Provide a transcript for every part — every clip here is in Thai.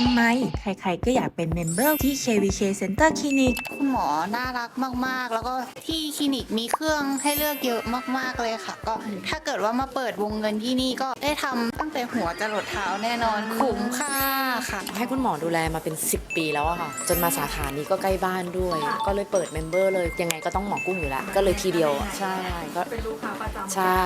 ทำไม ใครๆ ก็อยากเป็นเมมเบอร์ที่ KVK Center Clinic คุณหมอน่ารักมากๆ แล้วก็ที่คลินิกมีเครื่องให้เลือกเยอะมากๆเลยค่ะ ก็ถ้าเกิดว่ามาเปิดวงเงินที่นี่ก็ได้ทำตั้งแต่หัวจรดเท้าแน่นอนคุ้มค่า ค่ะ ให้คุณหมอดูแลมาเป็น 10 ปีแล้วอะค่ะ จนมาสาขานี้ก็ใกล้บ้านด้วย ก็เลยเปิดเมมเบอร์เลย ยังไงก็ต้องหมอกุ้งอยู่แล้ว ก็เลยทีเดียวอะใช่ก็เป็นลูกค้าประจำใช่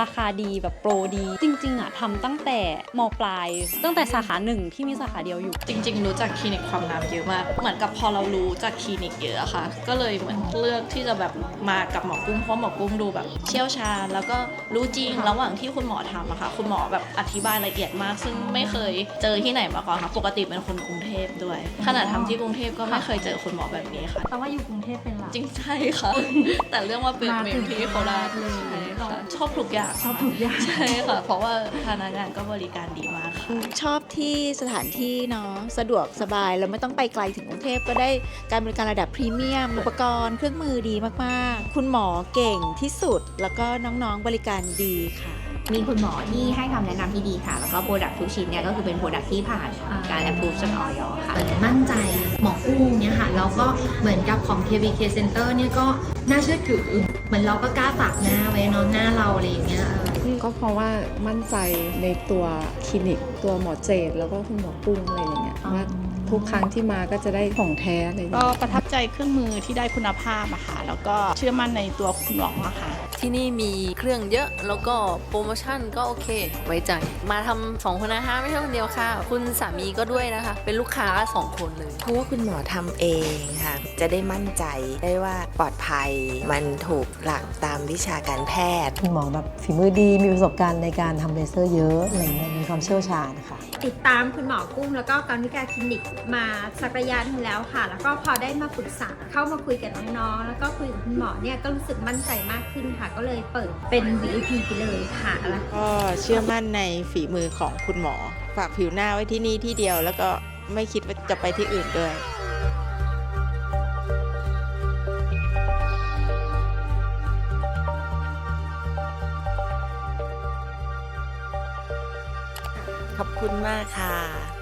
ราคาดีแบบโปรดี จริง ๆอะทำตั้งแต่มปลาย ตั้งแต่สาขาหนึ่งที่มีสาขาเดียวอยู่ จริง ๆ รู้จักคลินิกความงามเยอะมาก เหมือนกับพอเรารู้จากคลินิกเยอะอะค่ะ ก็เลยเหมือนเลือกที่จะแบบมากับหมอกุ้งเพราะหมอกุ้งดูแบบเชี่ยวชาญแล้วก็รู้จริงระหว่างที่คุณหมอทำอะค่ะ คุณหมอแบบอธิบายละเอียดมาก ซึ่งไม่เคยเจอที่ไหนมาก่อนค่ะ ปกติเป็นคนกรุงเทพด้วย ขนาดทำที่กรุงเทพก็ไม่เคยเจอคุณหมอแบบนี้ค่ะ แปลว่าอยู่กรุงเทพเป็นหลัก จริงใช่ค่ะ แต่เรื่องว่าเป็นเมมที่โคราชเลยใช่ค่ะชอบทุกอย่างชอบทุกอย่าง ใช่ค่ะ เพราะว่าพนักงานก็บริการดีมากค่ะ ชอบที่สถานที่เนาะสะดวกสบายเราไม่ต้องไปไกลถึงกรุงเทพก็ได้การบริการระดับพรีเมียมอุปกรณ์เครื่องมือดีมากๆ คุณหมอเก่งที่สุดแล้วก็น้องๆบริการดีค่ะมี คุณหมอที่ให้คำแนะนำที่ดีค่ะ แล้วก็โปรดักทุกชิ้นเนี่ยก็คือเป็นโปรดักที่ผ่านการ approve จากออยค่ะ เหมือนมั่นใจหมอกุ้งเนี่ยค่ะแล้วก็เหมือนกับของ KVK Center เนี่ยก็น่าเชื่อถือเหมือนเราก็กล้าฝากหน้าไว้เนอนหน้าเราอะไรอย่างเงี้ยเออ ก็เพราะว่ามั่นใจในตัวคลินิกตัวหมอเจดแล้วก็คุณหมอปุ้งอะไรอย่างเงี้ยว่า ทุกครั้งที่มาก็จะได้ของแท้อะไรอย่างก็เงี้ยประทับใจเครื่องมือที่ได้คุณภาพอะค่ะแล้วก็เชื่อมั่นในตัวคุณหมออะค่ะที่นี่มีเครื่องเยอะแล้วก็โปรโมชั่นก็โอเค ไว้ใจ มาทำสองคนนะคะไม่ใช่คนเดียวค่ะ คุณสามีก็ด้วยนะคะ เป็นลูกค้าสองคนเลย เพราะว่าคุณหมอทำเองค่ะ จะได้มั่นใจได้ว่าปลอดภัย มันถูกหลักตามวิชาการแพทย์ คุณหมอแบบฝีมือดีมีประสบการณ์ในการทำเลเซอร์เยอะอะไรเงี้ยมีความเชี่ยวชาญค่ะ ติดตามคุณหมอกุ้ง แล้วก็การวิการคลินิกมาสักระยะหนึงแล้วค่ะ แล้วก็พอได้มาปรึกษาเข้ามาคุยกับน้องๆแล้วก็คุยกับคุณหมอเนี่ยก็รู้สึกมั่นใจมากขึ้นค่ะ ก็เลยเปิดเป็น VIP ไปเลยค่ะแล้ว ก็เชื่อมั่นในฝีมือของคุณหมอ ฝากผิวหน้าไว้ที่นี่ที่เดียว แล้วก็ไม่คิดว่าจะไปที่อื่นด้วย ขอบคุณมากค่ะ